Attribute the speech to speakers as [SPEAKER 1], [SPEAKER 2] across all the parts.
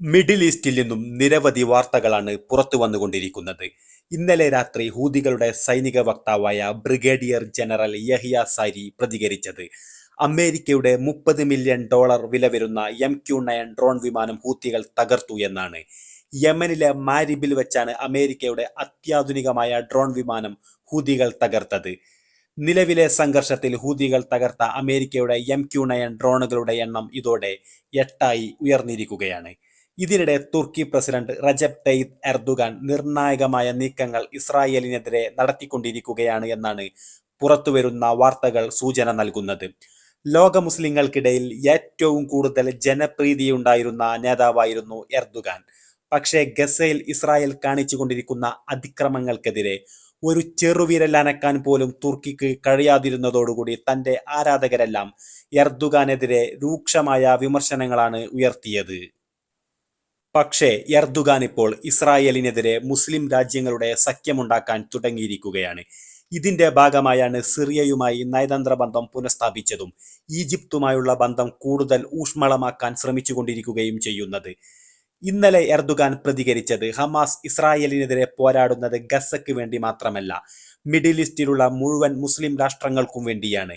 [SPEAKER 1] Middle ഈസ്റ്റിൽ നിന്നും നിരവധി വാർത്തകളാണ് പുറത്തു വന്നുകൊണ്ടിരിക്കുന്നത്. ഇന്നലെ രാത്രി ഹൂതികളുടെ സൈനിക വക്താവായ ബ്രിഗേഡിയർ ജനറൽ യഹിയ സാരി പ്രതികരിച്ചത്. അമേരിക്കയുടെ മുപ്പത് മില്യൺ ഡോളർ വില വരുന്ന എം ക്യു നയൻ ഡ്രോൺ വിമാനം ഹൂത്തികൾ തകർത്തു എന്നാണ്. യമനിലെ മാരിബിൽ വെച്ചാണ് അമേരിക്കയുടെ അത്യാധുനികമായ ഡ്രോൺ വിമാനം ഹൂതികൾ തകർത്തത്. നിലവിലെ സംഘർഷത്തിൽ ഹൂതികൾ തകർത്ത അമേരിക്കയുടെ എം ക്യു നയൻ ഡ്രോണുകളുടെ എണ്ണം ഇതോടെ എട്ടായി ഉയർന്നിരിക്കുകയാണ്. ഇതിനിടെ തുർക്കി പ്രസിഡന്റ് റജബ് തയ്യിദ് എർദുഗാൻ നിർണായകമായ നീക്കങ്ങൾ ഇസ്രായേലിനെതിരെ നടത്തിക്കൊണ്ടിരിക്കുകയാണ് എന്നാണ് പുറത്തുവരുന്ന വാർത്തകൾ സൂചന നൽകുന്നത്. ലോക മുസ്ലിങ്ങൾക്കിടയിൽ ഏറ്റവും കൂടുതൽ ജനപ്രീതിയുണ്ടായിരുന്ന നേതാവായിരുന്നു എർദുഗാൻ. പക്ഷേ ഗസയിൽ ഇസ്രായേൽ കാണിച്ചുകൊണ്ടിരിക്കുന്ന അതിക്രമങ്ങൾക്കെതിരെ ഒരു ചെറുവിരലനക്കാൻ പോലും തുർക്കിക്ക് കഴിയാതിരുന്നതോടുകൂടി തന്റെ ആരാധകരെല്ലാം എർദുഗാനെതിരെ രൂക്ഷമായ വിമർശനങ്ങളാണ് ഉയർത്തിയത്. പക്ഷേ എർദുഗാൻ ഇപ്പോൾ ഇസ്രായേലിനെതിരെ മുസ്ലിം രാജ്യങ്ങളുടെ സഖ്യമുണ്ടാക്കാൻ തുടങ്ങിയിരിക്കുകയാണ്. ഇതിന്റെ ഭാഗമായാണ് സിറിയയുമായി നയതന്ത്ര ബന്ധം പുനഃസ്ഥാപിച്ചതും ഈജിപ്തുമായുള്ള ബന്ധം കൂടുതൽ ഊഷ്മളമാക്കാൻ ശ്രമിച്ചുകൊണ്ടിരിക്കുകയും ചെയ്യുന്നത്. ഇന്നലെ എർദുഗാൻ പ്രതികരിച്ചത് ഹമാസ് ഇസ്രായേലിനെതിരെ പോരാടുന്നത് ഗസയ്ക്ക് വേണ്ടി മാത്രമല്ല മിഡിൽ ഈസ്റ്റിലുള്ള മുഴുവൻ മുസ്ലിം രാഷ്ട്രങ്ങൾക്കും വേണ്ടിയാണ്.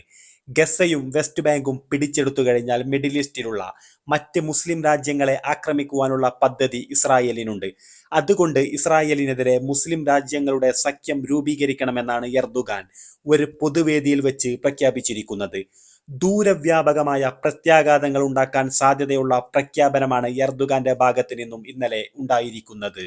[SPEAKER 1] ഗസയും വെസ്റ്റ് ബാങ്കും പിടിച്ചെടുത്തു കഴിഞ്ഞാൽ മിഡിൽ ഈസ്റ്റിലുള്ള മറ്റ് മുസ്ലിം രാജ്യങ്ങളെ ആക്രമിക്കുവാനുള്ള പദ്ധതി ഇസ്രായേലിനുണ്ട്. അതുകൊണ്ട് ഇസ്രായേലിനെതിരെ മുസ്ലിം രാജ്യങ്ങളുടെ സഖ്യം രൂപീകരിക്കണമെന്നാണ് എർദുഗാൻ ഒരു പൊതുവേദിയിൽ വെച്ച് പ്രഖ്യാപിച്ചിരിക്കുന്നത്. ദൂരവ്യാപകമായ പ്രത്യാഘാതങ്ങൾ ഉണ്ടാക്കാൻ സാധ്യതയുള്ള പ്രഖ്യാപനമാണ് എർദുഗാന്റെ ഭാഗത്ത് നിന്നും ഇന്നലെ ഉണ്ടായിരിക്കുന്നത്.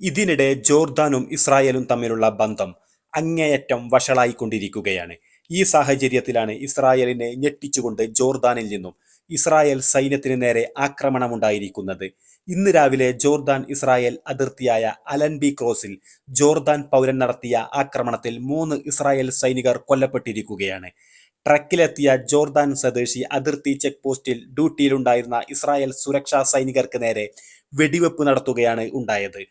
[SPEAKER 1] ഇതിനിടെ ജോർദാനും ഇസ്രായേലും തമ്മിലുള്ള ബന്ധം അങ്ങേയറ്റം വഷളായിക്കൊണ്ടിരിക്കുകയാണ്. ഈ സാഹചര്യത്തിലാണ് ഇസ്രായേലിനെ ഞെട്ടിച്ചുകൊണ്ട് ജോർദാനിൽ നിന്നും ഇസ്രായേൽ സൈന്യത്തിന് നേരെ ആക്രമണമുണ്ടായിരിക്കുന്നത്. ഇന്ന് രാവിലെ ജോർദാൻ ഇസ്രായേൽ അതിർത്തിയായ അലൻബി ക്രോസിൽ ജോർദാൻ പൗരൻ നടത്തിയ ആക്രമണത്തിൽ മൂന്ന് ഇസ്രായേൽ സൈനികർ കൊല്ലപ്പെട്ടിരിക്കുകയാണ്. ട്രക്കിലെത്തിയ ജോർദാൻ സ്വദേശി അതിർത്തി ചെക്ക് പോസ്റ്റിൽ ഡ്യൂട്ടിയിലുണ്ടായിരുന്ന ഇസ്രായേൽ സുരക്ഷാ സൈനികർക്ക് നേരെ വെടിവെപ്പ് നടത്തുകയാണ് ഉണ്ടായത്.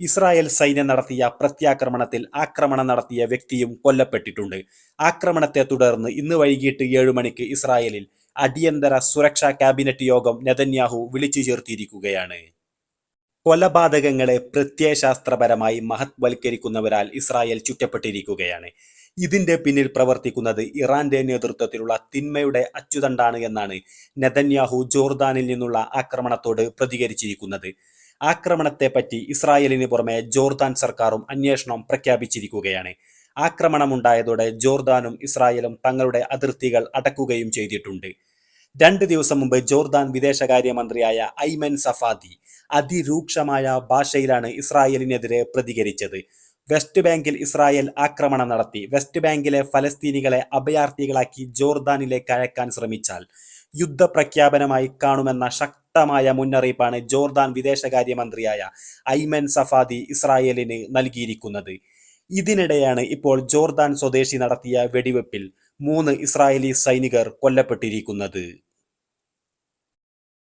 [SPEAKER 1] ഇസ്രായേൽ സൈന്യം നടത്തിയ പ്രത്യാക്രമണത്തിൽ ആക്രമണം നടത്തിയ വ്യക്തിയും കൊല്ലപ്പെട്ടിട്ടുണ്ട്. ആക്രമണത്തെ തുടർന്ന് ഇന്ന് വൈകിട്ട് ഏഴു മണിക്ക് ഇസ്രായേലിൽ അടിയന്തര സുരക്ഷാ ക്യാബിനറ്റ് യോഗം നെതന്യാഹു വിളിച്ചു ചേർത്തിരിക്കുകയാണ്. കൊലപാതകങ്ങളെ പ്രത്യയശാസ്ത്രപരമായി മഹത്വൽക്കരിക്കുന്നവരാൽ ഇസ്രായേൽ ചുറ്റപ്പെട്ടിരിക്കുകയാണ്. ഇതിന്റെ പിന്നിൽ പ്രവർത്തിക്കുന്നത് ഇറാന്റെ നേതൃത്വത്തിലുള്ള തിന്മയുടെ അച്ചുതണ്ടാണ് എന്നാണ് നെതന്യാഹു ജോർദാനിൽ നിന്നുള്ള ആക്രമണത്തോട് പ്രതികരിച്ചിരിക്കുന്നത്. ആക്രമണത്തെപ്പറ്റി ഇസ്രായേലിന് പുറമെ ജോർദാൻ സർക്കാരും അന്വേഷണം പ്രഖ്യാപിച്ചിരിക്കുകയാണ്. ആക്രമണമുണ്ടായതോടെ ജോർദാനും ഇസ്രായേലും തങ്ങളുടെ അതിർത്തികൾ അടക്കുകയും ചെയ്തിട്ടുണ്ട്. രണ്ട് ദിവസം മുമ്പ് ജോർദാൻ വിദേശകാര്യമന്ത്രിയായ ഐമൻ സഫാദി അതിരൂക്ഷമായ ഭാഷയിലാണ് ഇസ്രായേലിനെതിരെ പ്രതികരിച്ചത്. വെസ്റ്റ് ബാങ്കിൽ ഇസ്രായേൽ ആക്രമണം നടത്തി വെസ്റ്റ് ബാങ്കിലെ ഫലസ്തീനികളെ അഭയാർത്ഥികളാക്കി ജോർദാനിലേക്ക് അയക്കാൻ ശ്രമിച്ചാൽ യുദ്ധപ്രഖ്യാപനമായി കാണുമെന്ന ശക്തമായ മുന്നറിയിപ്പാണ് ജോർദാൻ വിദേശകാര്യമന്ത്രിയായ ഐമൻ സഫാദി ഇസ്രായേലിന് നൽകിയിരിക്കുന്നത്. ഇതിനിടെയാണ് ഇപ്പോൾ ജോർദാൻ സ്വദേശി നടത്തിയ വെടിവെപ്പിൽ മൂന്ന് ഇസ്രായേലി സൈനികർ കൊല്ലപ്പെട്ടിരിക്കുന്നത്.